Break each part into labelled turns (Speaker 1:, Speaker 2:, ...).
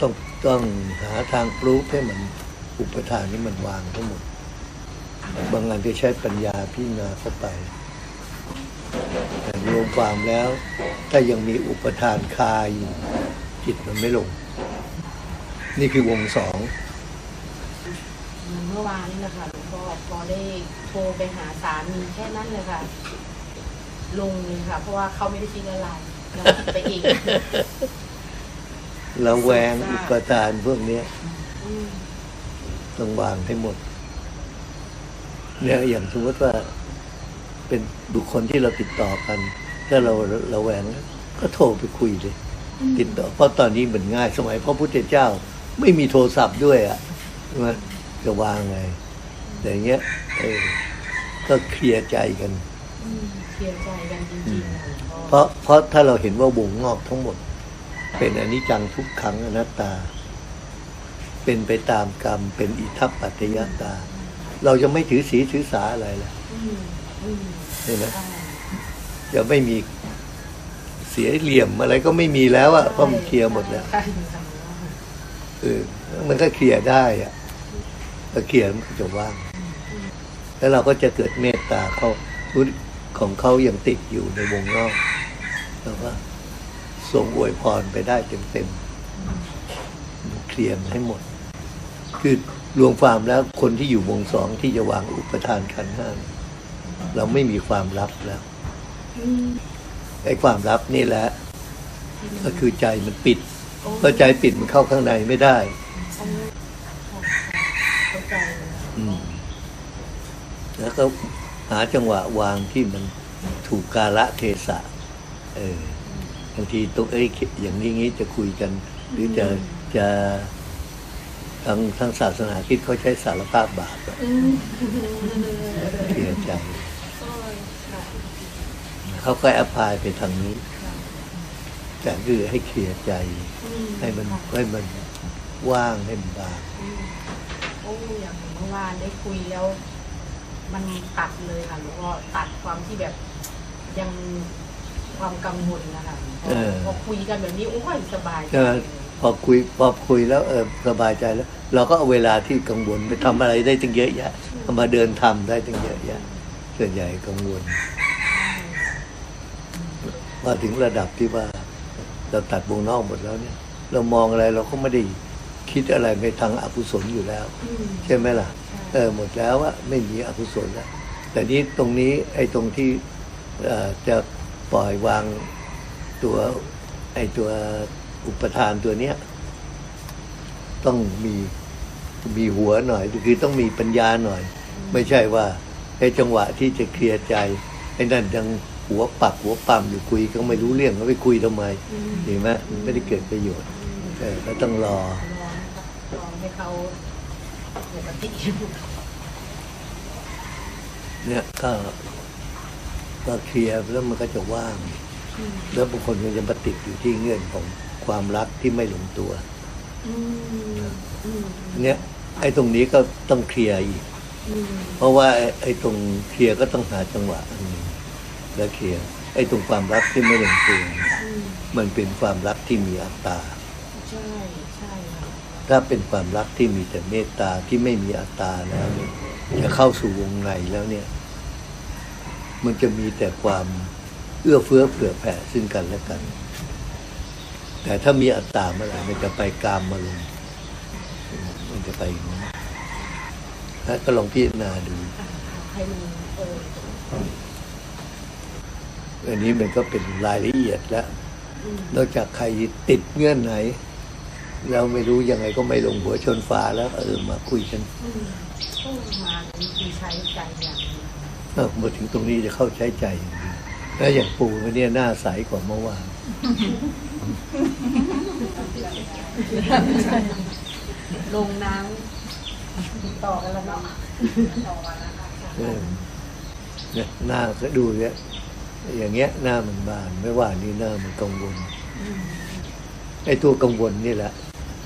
Speaker 1: ต้องต้องหาทางปรูฟให้มันอุปทานนี้มันวางทั้งหมด บางงานก็ใช้ปัญญาพิจารณาเข้าไปแต่รวมความแล้ว ถ้ายังมีอุปทานคาอยู่จิตมันไม่ลง นี่คือวงสอง
Speaker 2: เมื่อวานนี่นะคะหลวงพ่อพอได้โทรไปหาสามีแค่นั้นเลยค่ะลงเลยค่ะ เพราะว่าเขาไม่ได้คิดอะไรเราคิดไปเอง
Speaker 1: ราแวงอุปทานพวกเนี้ย
Speaker 2: อืม
Speaker 1: ต้องวางให้หมดเนี่ยอย่างสมมติว่าเป็นบุคคลที่เราติดต่อกัน ถ้าเราเราแวงก็โทรไปคุยเลย ติดต่อเพราะตอนนี้เหมือนง่าย สมัยพระพุทธเจ้า ไม่มีโทรศัพท์ด้วยอะ่ะใช่ไหมจะวางไงแต่อย่างเงี้ยเออก็เคลียร์ใจกัน
Speaker 2: อืมเคลียร์ใจกันจริงๆค่ะหลวงพ่อ
Speaker 1: เพราะเพราะถ้าเราเห็นว่าวงงอกทั้งหมด เป็นอนิจจังทุกขังอนัตตา เป็นไปตามกรรม เป็นอิทัปปัจจยตา เราจะไม่ถือสีถือสาอะไรแล้ว
Speaker 2: อืมอืม
Speaker 1: เห็นไหม
Speaker 2: ใช่
Speaker 1: จะไม่มีเสียเหลี่ยมอะไรก็ไม่มีแล้วอะเพราะมันเคลียร์หมดแล้ว
Speaker 2: ใช่ค่ะ
Speaker 1: เออมันก็เคลียร์ได้อะพอเคลียร์มันก็จะว่าง แล้วเราก็จะเกิดเมตตาเขาทุกของเขายังติดอยู่ในวงนอกแล้วก็ ส่งอวยพรไปได้เต็มๆเคลียร์ให้หมด คือรวมความแล้วคนที่อยู่วงสองที่จะวางอุปทานขันห้าเนี่ยเราไม่มีความลับแล้วไอ้ความลับนี่แหละ ก็คือใจมันปิด
Speaker 2: โอ้
Speaker 1: เพราะใจปิดมันเข้าข้างในไม่ได้
Speaker 2: อื
Speaker 1: แล้วก็หาจังหวะวางที่มันถูกกาละเทศะ เออางทีตรงเอ้ยอย่างนี้งี้จะคุยกัน หรือจะจะทางทางศาสนาคิดเขาใช้สารภาพบาปอะ
Speaker 2: อืม
Speaker 1: เคลียร์ใจ
Speaker 2: โอ้ยค่ะ
Speaker 1: เขาก็แอพพลายไปทางนี้ แต่คือให้เคลียร์ใจ
Speaker 2: อืม
Speaker 1: ให้มัน
Speaker 2: ค่ะ
Speaker 1: ให้มันว่างให้มันบาง
Speaker 2: อืมโอ้อย่างเมื่อวานได้คุยแล้ว มันตัดเลยค่ะหลวงพ่อตัดความที่แบบยัง ความกังวลนะคะหลวงพ่อ
Speaker 1: เออ
Speaker 2: พอคุยกันแบบนี้โอ้ยสบายใจ
Speaker 1: ใช่ไหมพอคุยพอคุยแล้วเออสบายใจแล้ว เราก็เอาเวลาที่กังวลไปทำอะไรได้ตั้งเยอะแยะเอามาเดินทำได้ตั้งเยอะแยะส่วนใหญ่กังวล มาถึงระดับที่ว่า เราตัดวงนอกหมดแล้วเนี่ย เรามองอะไรเราก็ไม่ได้คิดอะไรไปทางอกุศลอยู่แล้ว
Speaker 2: อืม
Speaker 1: ใช่ไหมล่ะ เออหมดแล้วอะไม่มีอกุศลแล้ว แต่นี้ตรงนี้ไอ้ตรงที่เอ่อจะ ปล่อยวางตัวไอตัวอุปทานตัวเนี้ย ต้องมีมีหัวหน่อย คือต้องมีปัญญาหน่อย ไม่ใช่ว่าไอ้จังหวะที่จะเคลียร์ใจไอ้นั่นยังหัวปักหัวปั๊มอยู่คุยก็ไม่รู้เรื่องก็ไปคุยทำไมเห็นไหมมันไม่ได้เกิดประโยชน์เออก็ต้องรอ
Speaker 2: ลอให้เขาปกติ
Speaker 1: เนี่ยก็ ก็เคลียร์แล้วมันก็จะว่าง
Speaker 2: อืม
Speaker 1: แล้วบางคนมันจะมาติดอยู่ที่เงื่อนของความรักที่ไม่ลงตัว
Speaker 2: อืมอืม
Speaker 1: เนี่ยไอ้ตรงนี้ก็ต้องเคลียร์อีก
Speaker 2: อืม
Speaker 1: เพราะว่าไอ้ไอ้ตรงเคลียร์ก็ต้องหาจังหวะอันหนึงแล้วเคลียร์ไอ้ตรงความรักที่ไม่ลงตัว
Speaker 2: อืม
Speaker 1: มันเป็นความรักที่มีอัตตา
Speaker 2: ใช่ใช่ค่ะ
Speaker 1: ถ้าเป็นความรักที่มีแต่เมตตาที่ไม่มีอัตตาแล้วเนี่ยจะเข้าสู่วงในแล้วเนี่ย มันจะมีแต่ความเอื้อเฟื้อเผื่อแผ่ซึ่งกันและกัน แต่ถ้ามีอัตตาเมื่อไหร่มันจะไปกามมาลงมันจะไปอย่างนั้นถ้าก็ลองพิจารณาดู
Speaker 2: อั
Speaker 1: นนี้มันก็เป็นรายละเอียดแล้วนอกจากใครติดเงื่อนไหน เราไม่รู้ยังไงก็ไม่ลงหัวชนฝาแล้ว เออมาคุยกัน
Speaker 2: อืมโอ้มานี่คือใช้ใจอย่าง เดียว
Speaker 1: เออมาถึงตรงนี้จะเข้าใช้ใจอย่างเดียวแล้วอย่างปู่วันนี้หน้าใสกว่าเมื่อวาน
Speaker 2: ลงน้ำต่อกันแล้วเนาะต่อกันแล้วค่ะ
Speaker 1: เออเนี่ยหน้าก็ดูเนี่ยอย่างเงี้ยหน้ามันบาน ไม่ว่านี่หน้ามันกังวล
Speaker 2: อืม
Speaker 1: ไอ้ตัวกังวลนี่แหละ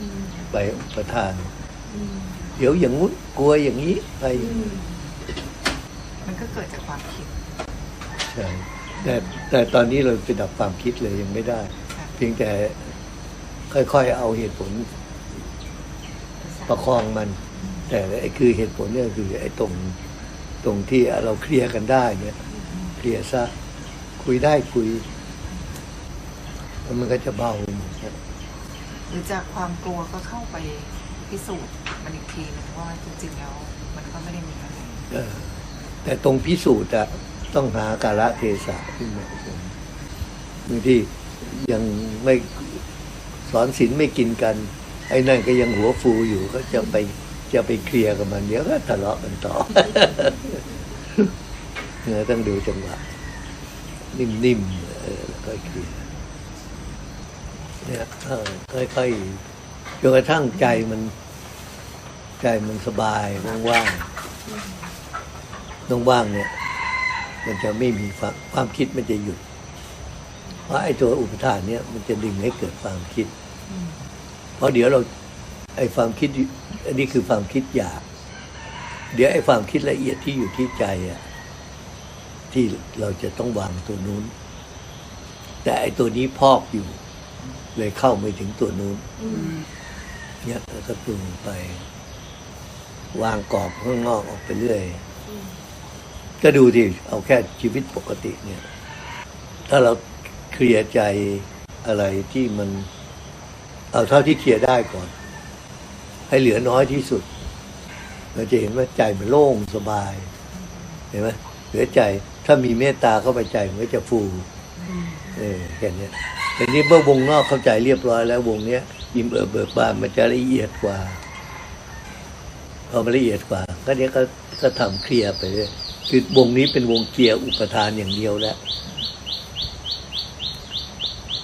Speaker 2: อืม
Speaker 1: ไปประทาน
Speaker 2: อืม
Speaker 1: เดี๋ยวอย่างงู้นกลัวอย่างนี้ไป
Speaker 2: อื ม
Speaker 3: มันก็เกิดจากความคิด
Speaker 1: ใช่แต่แต่ตอนนี้เราไปดับความคิดเลยยังไม่ได้
Speaker 3: ค่ะ
Speaker 1: เพียงแต่ค่อยๆเอาเหตุผล ประคองมัน แต่ไอ้คือเหตุผลเนี่ยคือไอ้ตรงตรงที่เราเคลียร์กันได้เนี่ยเคลียร์ซะคุยได้คุยแล้วมันก็จะเบาหมดนะ
Speaker 3: หรือจากความกลัวก็เข้าไปพิสูจน์มันอีกทีหนึงว่าจริงๆแล้วมันก็ไม่ได้มีอะไร
Speaker 1: เออ แต่ตรงพิสูจน์อะต้องหากาละเทศะขึ้นมาบางที่ยังไม่สอนศีลไม่กินกัน ไอ้นั่นก็ยังหัวฟูอยู่ก็จะไปจะไปเคลียร์กับมันเดี๋ยวก็ทะเลาะกันต่อเนี่ยต้องดูจังหวะนิ่มๆเออแล้วก็เคลียร์เนี่ยค่อยๆจนกระทั่งใจมัน ใจมันสบายว่างๆ ว่างๆเนี่ย มันจะไม่มีความความคิดมันจะหยุด เพราะไอ้ตัวอุปทานเนี่ยมันจะดึงให้เกิดความคิด เพราะเดี๋ยวเราไอ้ความคิดอันนี้คือความคิดหยาบเดี๋ยวไอ้ความคิดละเอียดที่อยู่ที่ใจอะที่เราจะต้องวางตัวนู้น แต่ไอ้ตัวนี้พอกอยู่ เลยเข้าไม่ถึงตัวนู้นเนี่ยแล้วก็ปรุงไป วางกรอบข้างนอกออกไปเรื่อย ก็ดูที่เอาแค่ชีวิตปกติเนี่ย ถ้าเราเคลียร์ใจอะไรที่มัน เอาเท่าที่เคลียร์ได้ก่อน ให้เหลือน้อยที่สุด เราจะเห็นว่าใจมันโล่งสบาย เห็นไหมเหลือใจ ถ้ามีเมตตาเข้าไปใจมันก็จะฟูเออแค่นี้แต่นี้เมื่อวงนอกเข้าใจเรียบร้อยแล้ววงเนี้ยอิ่มเอิบเบิกบานมันจะละเอียดกว่าพอมันละเอียดกว่า ก็เนี้ยก็ก็ทำเคลียร์ไปเลย คือวงนี้เป็นวงเกียร์อุปทานอย่างเดียวแล้ว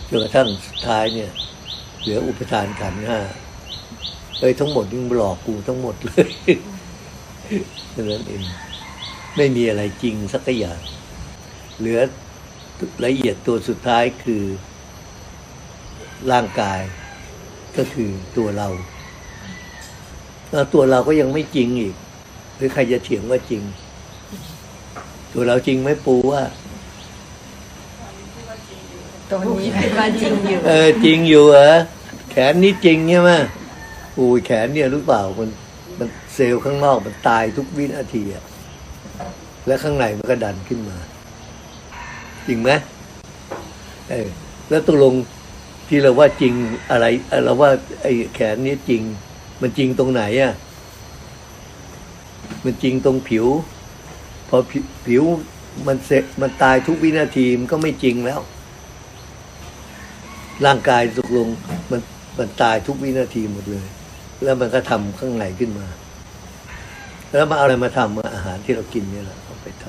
Speaker 1: จนกระทั่งสุดท้ายเนี่ย เหลืออุปทานขันธ์ห้าเอ้ยทั้งหมดนี่มันหลอกกูทั้งหมดเลยนั้นเองไม่มีอะไรจริงสักอย่าง เหลือละเอียดตัวสุดท้ายคือ ร่างกาย ก็คือตัวเราแล้วตัวเราก็ยังไม่จริงอีกหรือใครจะเถียงว่าจริง ตัวเราจริงไหมปูว่า
Speaker 2: ตรงนี้คิดว่าจริงอยู่
Speaker 1: เออจริงอยู่เหรอแขนนี่จริงใช่ไหมอูยแขนเนี่ยรู้เปล่ามันมันเซลล์ข้างนอกมันตายทุกวินาทีอะและข้างในมันก็ดันขึ้นมา จริงไหมเออแล้วตกลงที่เราว่าจริงอะไรเอ่อเราว่า ไอ้แขนนี้จริง มันจริงตรงไหนอะมันจริงตรงผิว พอผิวมันเสร็จมันตายทุกวินาทีมันก็ไม่จริงแล้ว ร่างกายตกลงมันมันตายทุกวินาทีหมดเลย แล้วมันก็ทำข้างในขึ้นมา แล้วมาเอาอะไรมาทำมาอาหารที่เรากินนี่แหละเอาไปท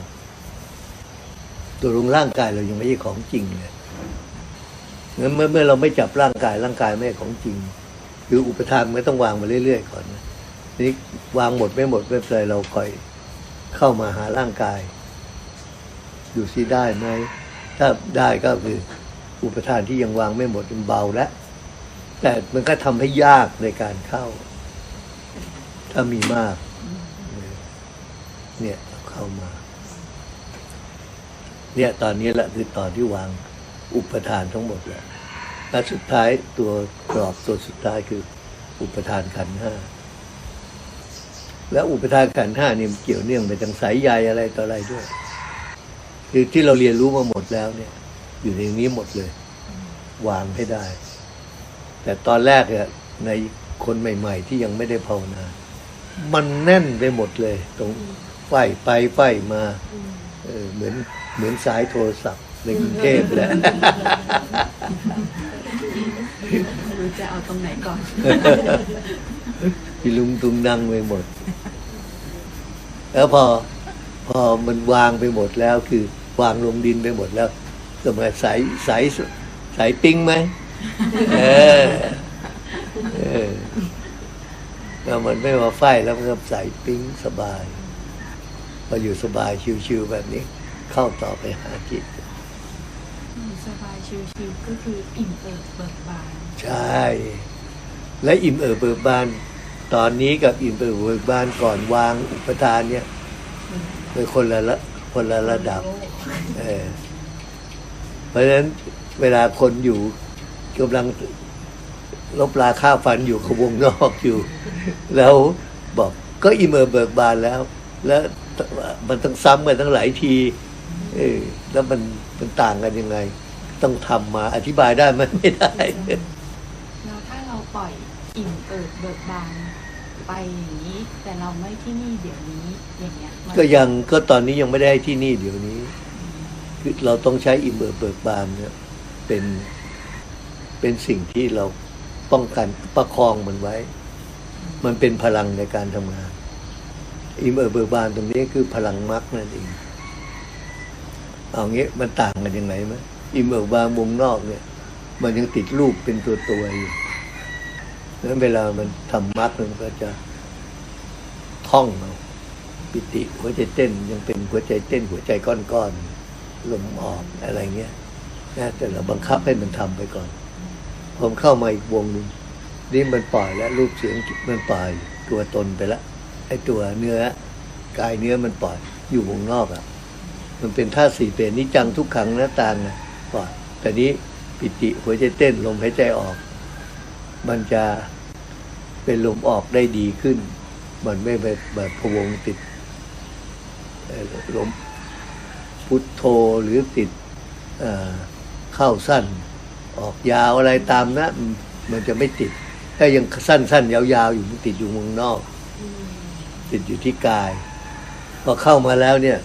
Speaker 1: ำตัวลงร่างกายเรายังไม่ใช่ของจริงเลยงั้นเมื่อเมื่อเราไม่จับร่างกายร่างกายไม่ใช่ของจริง คืออุปทานมันต้องวางมาเรื่อยๆก่อนนะทีนี้วางหมดไม่หมดไม่เป็นไรเราคอย เข้ามาหาร่างกาย ดูซิได้ไหม ถ้าได้ก็คืออุปทานที่ยังวางไม่หมดมันเบาแล้วแต่มันก็ทำให้ยากในการเข้า ถ้ามีมาก เนี่ยเข้ามา เนี่ยตอนนี้แหละคือตอนที่วางอุปทานทั้งหมดแล้วและสุดท้ายตัวกรอบตัวสุดท้ายคืออุปทานขันห้า แล้วอุปทานขันธ์ห้านี่มันเกี่ยวเนื่องไปทางสายใยอะไรต่ออะไรด้วย คือที่เราเรียนรู้มาหมดแล้วเนี่ย อยู่ในนี้หมดเลย วางให้ได้ แต่ตอนแรกเนี่ยในคนใหม่ ๆ ที่ยังไม่ได้ภาวนา มันแน่นไปหมดเลย ตรงไฟไปไฟมาเออเหมือนเหมือนสายโทรศัพท์ในกรุงเทพแหละ
Speaker 2: ไม่รู้จะเอาตรงไหนก่อน
Speaker 1: พี่ลุงตุงนั่งไปหมด แล้วพอพอมันวางไปหมดแล้วคือ วางลงดินไปหมดแล้วสมัยสายสายสายปิ้งไหมเออเออแล้วมันไม่มาไฟแล้วมันก็สายปิ้งสบายพออยู่สบายชิวๆแบบนี้ เข้าต่อไปหาจิต
Speaker 2: สบายชิวๆก็คืออิ่มเอิบเบิกบาน
Speaker 1: ใช่ และอิ่มเอิบเบิกบาน ตอนนี้กับอิ่มเอิบเบิกบานก่อนวางอุปทานเนี่ยเป็นคนละละคนละระดับเออเพราะฉะนั้นเวลาคนอยู่กำลังลบลาค่าฟันอยู่กับวงนอกอยู่ แล้วบอกก็อิเมอร์เบิกบานแล้ว แล้วมันต้องซ้ำกันทั้งหลายที เออแล้วมันมันต่างกันยังไง ต้องทำมาอธิบายได้ไหมันไม่ได้
Speaker 4: แล้วถ้าเราปล่อยอิ่มเอิบเบิกบาน ไปอย่างนี้ แต่เราไม่ที่นี่เดี๋ยวนี้อย่างเงี้ยมัน
Speaker 1: ก็ยังก็ตอนนี้ยังไม่ได้ที่นี่เดี๋ยวนี้คือเราต้องใช้อิมเบิร์เบิกบานเนี่ยเป็นเป็นสิ่งที่เราป้องกันประคองมันไว้ มันเป็นพลังในการทำงาน อิมเบิร์เบิกบานตรงนี้คือพลังมรรคนั่นเองเอางี้มันต่างกันยังไงไหมอิมเบิร์บานวงนอกเนี่ย มันยังติดรูปเป็นตัวตัวอยู่ นั้นเวลามันทำมรรคมันก็จะท่องเอาปิติหัวใจเต้นยังเป็นหัวใจเต้นหัวใจก้อนๆลมออกอะไรเงี้ยนะแต่เราบังคับให้มันทำไปก่อน ผมเข้ามาอีกวงหนึ่งนี่มันปล่อยแล้วรูปเสียงมันปล่อย ตัวตนไปละไอ้ตัวเนื้อกายเนื้อมันปล่อย อยู่วงนอกอะ่ะ มันเป็นท่าสี่เป็นนิจังทุกขังหน้าตางนะปล่อยแต่นี้ปิติหัวใจเต้นลมหายใจออก มันจะเป็นลมออกได้ดีขึ้น มันไม่แบบแบบพวงติดลมพุทโธหรือติดเข้าสั้น ออกยาวอะไรตามนะมันมันจะไม่ติด ถ้ายังสั้นๆยาวๆอยู่มันติดอยู่เมืองนอก ติดอยู่ที่กาย พอเข้ามาแล้วเนี่ย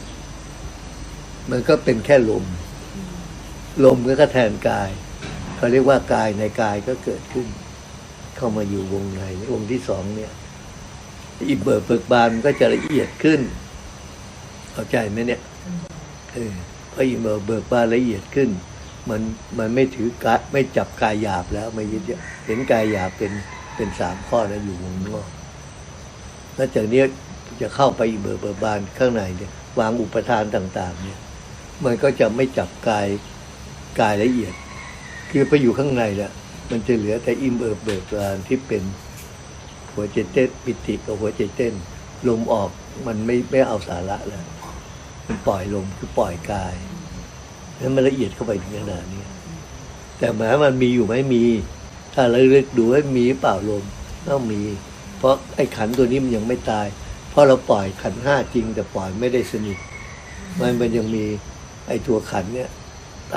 Speaker 1: มันก็เป็นแค่ลม ลมก็แทนกายเขาเรียกว่ากายในกายก็เกิดขึ้น เข้ามาอยู่วงในวงที่สองเนี่ยอิบเบิกเบิกบานมันก็จะละเอียดขึ้นเข้าใจไหมเนี่ยเออพออิมเมอร์เบิกบานละเอียดขึ้น มันมันไม่ถือกาไม่จับกายหยาบแล้วไม่ยึดเห็นกายหยาบเป็นเป็นสามข้อแล้วอยู่วงนอกแล้วจากนี้จะเข้าไปอิมเมอร์เบิกบานข้างในเนี่ยวางอุปทานต่าง ๆ เนี่ย มันก็จะไม่จับกายกายละเอียด คือไปอยู่ข้างในแล้ว มันจะเหลือแต่อิมเบิร์เบิกบานที่เป็นหัวใจเต้นปิติกับหัวใจเต้น ลมออกมันไม่ไม่เอาสาระแล้วมันปล่อยลมคือปล่อยกายนั้นมันละเอียดเข้าไปถึงขนาดนี้แต่หมายมันมีอยู่ไหมมี ถ้าเราเลือกดูให้มีเปล่าลมต้องมี เพราะไอ้ขันตัวนี้มันยังไม่ตาย เพราะเราปล่อยขันห้าจริง แต่ปล่อยไม่ได้สนิทมันมันยังมีไอ้ตัวขันเนี่ย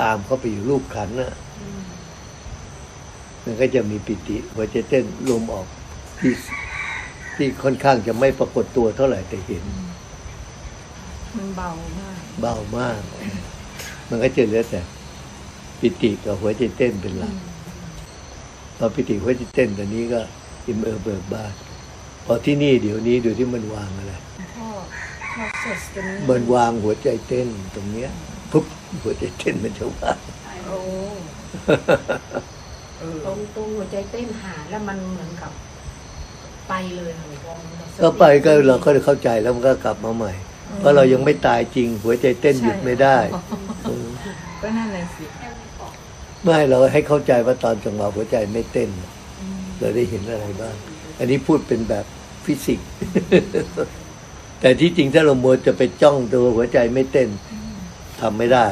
Speaker 1: ตามเข้าไปอยู่รูปขันน่ะ มันก็จะมีปิติหัวใจเต้นลมออกที่ที่ค่อนข้างจะไม่ปรากฏตัวเท่าไหร่แต่เห็น
Speaker 2: มันเบามาก
Speaker 1: เบามาก มันก็จะเหลือแต่ ปิติกับหัวใจเต้นเป็นหลักพอปิติหัวใจเต้นตอนนี้ก็อิมเออเบิกบานพอที่นี่เดี๋ยวนี้ดูที่มันวางอะไร
Speaker 2: พ่อพ่อเสร็จตรงนี้
Speaker 1: มันวางหัวใจเต้นตรงเนี้ยปุ๊บหัวใจเต้นมันจะว่าง
Speaker 2: โอ้ ตรงตรงหัวใจเต้นหาแล้วมันเหมือนกับ ไปเลยค่ะหลวงพ่อมันแบบสติ
Speaker 1: ก็ไปก็เราก็เข้าใจแล้วมันก็กลับมาใหม่ เพราะเรายังไม่ตายจริง หัวใจเต้นหยุดไม่ได้เออ
Speaker 3: ก็นั่นเลยสิ
Speaker 1: ไม่เราให้เข้าใจว่าตอนจังหวะหัวใจไม่เต้น เราได้เห็นอะไรบ้าง อันนี้พูดเป็นแบบฟิสิกส์ แต่ที่จริงถ้าเรามัวจะไปจ้องตัวหัวใจไม่เต้นทำไม่ได้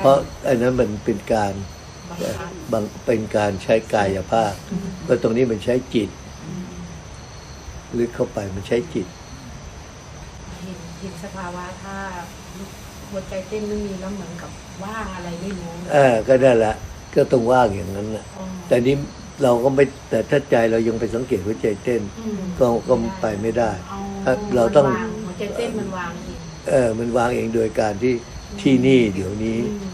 Speaker 1: เพราะอันนั้นมันเป็นการ
Speaker 2: บังคับ
Speaker 1: บางเป็นการใช้กายภาพเพราะตรงนี้มันใช้จิตลึกเข้าไปมันใช้จิต
Speaker 2: เห็นเห็นสภาวะถ้าหัวใจเต้นไม่มีแล้วเหมือนกับว่างอะไรไม่รู้
Speaker 1: เออก็ได้ละก็ต้องว่างอย่างนั้นนะ
Speaker 2: อ๋อ
Speaker 1: แต่นี้เราก็ไม่แต่ถ้าใจเรายังไปสังเกตหัวใจเต้น
Speaker 2: อืม
Speaker 1: ก็ก็ไปไม่ได้
Speaker 2: อ๋อ
Speaker 1: ถ้าเราต้อง
Speaker 2: มันวหัวใจเต้นมันวางเอง
Speaker 1: เออมันวางเองโดยการที่ที่นี่เดี๋ยวนี้
Speaker 2: อืม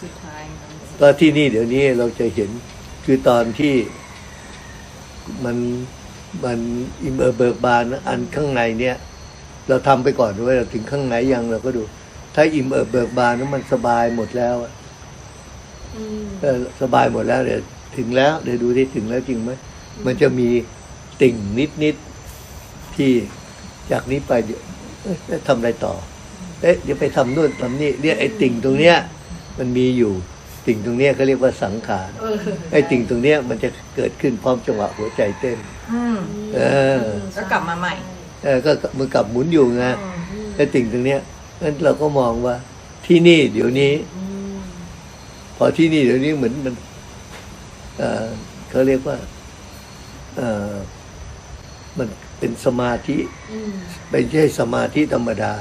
Speaker 3: สุดท้ายมัน
Speaker 1: ก็ที่นี่เดี๋ยวนี้เราจะเห็นคือตอนที่มันมันอิมเออร์เบิกบานอันข้างในเนี่ย เราทำไปก่อนด้วยเราถึงข้างในยังเราก็ดู ถ้าอิมเออร์เบิกบานนั้นมันสบายหมดแล้วอะ
Speaker 2: อืม
Speaker 1: เออสบายหมดแล้วเดี๋ยวถึงแล้วเดี๋ยวดูที่ถึงแล้วจริงไหมมันจะมีติ่งนิดนิดๆที่จากนี้ไปเดี๋ยวเอ๊ะแล้วทำอะไรต่อ เอ๊ะเดี๋ยวไปทำนู่นทำนี่เนี่ยไอ้ติ่งตรงเนี้ย มันมีอยู่ ติ่งตรงเนี้ยเขาเรียกว่าสังขาร
Speaker 2: เออ
Speaker 1: ไอ้ติ่งตรงเนี้ยมันจะเกิดขึ้นพร้อมจังหวะหัวใจเต้น
Speaker 3: อืม
Speaker 1: เออ
Speaker 3: ก็กลับมาใหม่
Speaker 1: เออก็มือกลับหมุนอยู่ไง
Speaker 3: อืม
Speaker 1: ไอ้ติ่งตรงเนี้ยงั้นเราก็มองว่า ที่นี่เดี๋ยวนี้
Speaker 2: อืม
Speaker 1: พอที่นี่เดี๋ยวนี้เหมือนมันเออเขาเรียกว่าเอ่อมันเป็นสมาธิ
Speaker 2: อืม
Speaker 1: ไม่ใช่สมาธิธรรมดา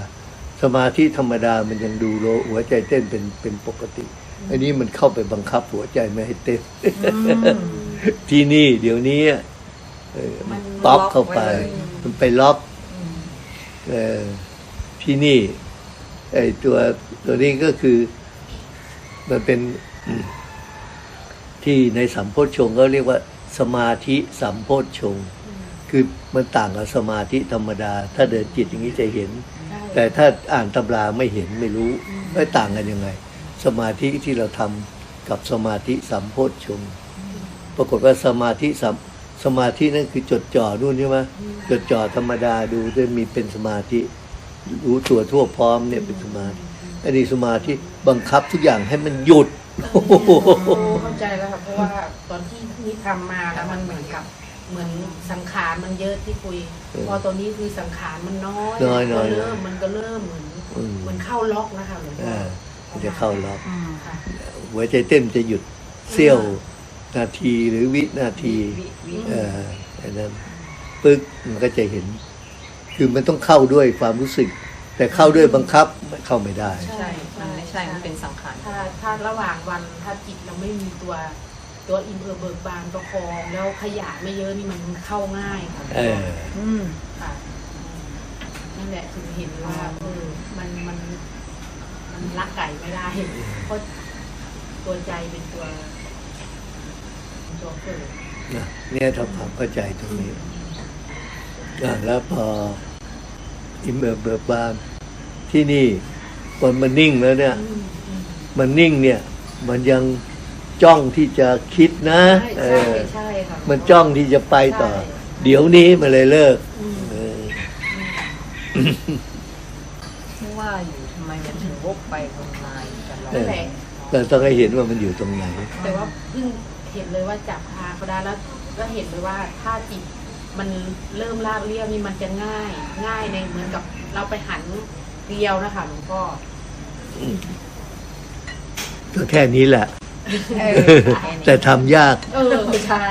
Speaker 1: สมาธิธรรมดามันยังดูโลหัวใจเต้นเป็นเป็นปกติ อันนี้มันเข้าไปบังคับหัวใจไม่ให้เต้นที่นี่เดี๋ยวนี้เออมันป๊อกเข้าไป มันไปล็อกเออที่นี่ไอตัวตัวนี้ก็คือ มันเป็นอืมที่ในสัมโพชฌงค์ก็เรียกว่า สมาธิสัมโพชฌงค์คือมันต่างกับสมาธิธรรมดา ถ้าเดินจิตอย่างนี้จะเห็น
Speaker 2: ใช่
Speaker 1: แต่ถ้าอ่านตำราไม่เห็นไม่รู้ไม่ต่างกันยังไง สมาธิที่เราทำกับสมาธิสัมโพชฌงค์ปรากฏว่าสมาธิสัมสมาธินั่นคือจดจ่อนู่นใช่ไหมจดจ่อธรรมดาดูจะมีเป็นสมาธิ รู้ตัวทั่วพร้อมเนี่ยเป็นสมาธิอันนี้สมาธิบังคับทุกอย่างให้มันหยุดโอ้โห
Speaker 2: โอ้เข้าใจแล้วค่ะเพราะว่าตอนที่นี่ทำมาแล้วมันเหมือนกับเหมือนสังขารมันเยอะที่คุย พอตอนนี้คือสังขารมันน้อย
Speaker 1: น้อยน้อย
Speaker 2: ก็เริ่มมันก็เริ่มเหมือน
Speaker 1: อืม
Speaker 2: เหมือนเข้าล็อกนะคะหลวงพ่อ
Speaker 1: อ่า มันจะเข้าล็อก
Speaker 2: ค่ะ
Speaker 1: หัวใจเต้นจะหยุดเสี้ยวนาทีหรือวินาทีเอ่ออันนั้นปึ๊กมันก็จะเห็น คือมันต้องเข้าด้วยความรู้สึก แต่เข้าด้วยบังคับเข้าไม่ได้
Speaker 2: ใช่
Speaker 3: มันไม่ใช่มันเป็นสังขาร
Speaker 2: ถ้าถ้าระหว่างวันถ้าจิตเราไม่มีตัวตัวอิมเออร์เบิกบานประคองแล้วขยะไม่เยอะนี่มันเข้าง่ายค่ะ
Speaker 1: เออ
Speaker 3: อืม
Speaker 2: ค่ะนั่นแหละถึงเห็นว่าเออมันมัน มันละไก่ไม่ได้เพราะตัวใจเป็นตัวตัวเกิด
Speaker 1: นะเนี่ยทำความเข้าใจตรงนี้อะแล้วพออิมเบอร์เบิร์บานที่นี่คนมันนิ่งแล้วเนี่ย
Speaker 2: อืมอืม
Speaker 1: มันนิ่งเนี่ย มันยังจ้องที่จะคิดนะ
Speaker 2: ใช่
Speaker 1: เอ
Speaker 2: ใช่
Speaker 1: อ
Speaker 2: ใช่ค่ะ
Speaker 1: มันจ้องที่จะไปต่อ
Speaker 2: ใช่
Speaker 1: เดี๋ยวนี้มันเลยเลิก
Speaker 2: อืม
Speaker 1: เออ
Speaker 3: ไม่ว่าอยู่ทำไมมันถึงวกไปวนมา อยู่ตลอด
Speaker 2: นั่นแหละ
Speaker 1: เราต้องให้เห็นว่ามันอยู่ตรงไหน
Speaker 2: แต่ว่าเพิ่งเห็นเลยว่าจับพาเขาได้แล้วก็เห็นเลยว่าถ้าจิตมันเริ่มลาบเรียบนี่มันจะง่าย ง่ายในเหมือนกับเราไปหันเกลียวนะคะหลวงพ่อ
Speaker 1: ก็แค่นี้แหละ
Speaker 3: เออ
Speaker 1: แต่ทำยาก
Speaker 2: เออใช่